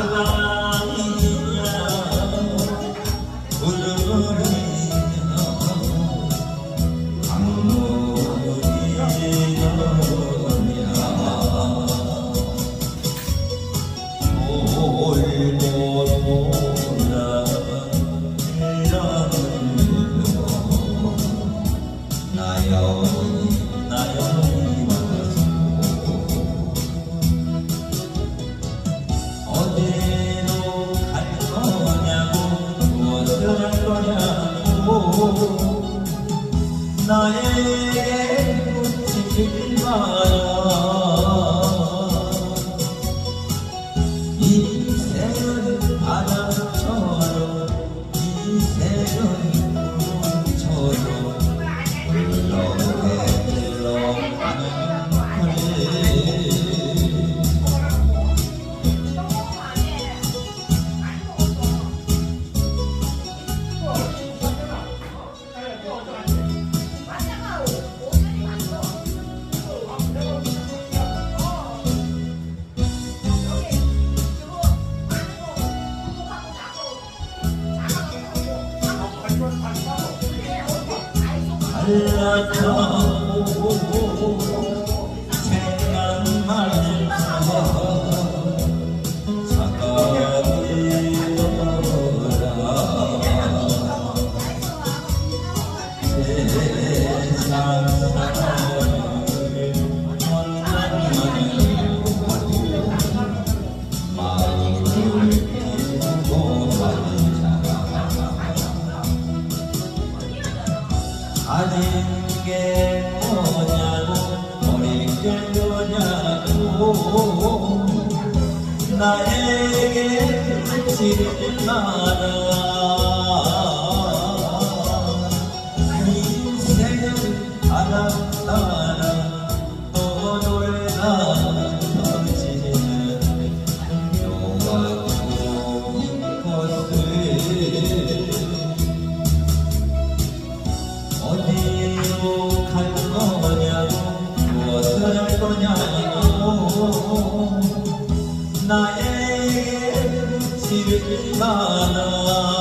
Allah Israel 갈라타고 사는 게 뭐냐고 버린 게 뭐냐고. 나에게 묻지를 마라 인생은 아름다라. 나에게 질문이 많아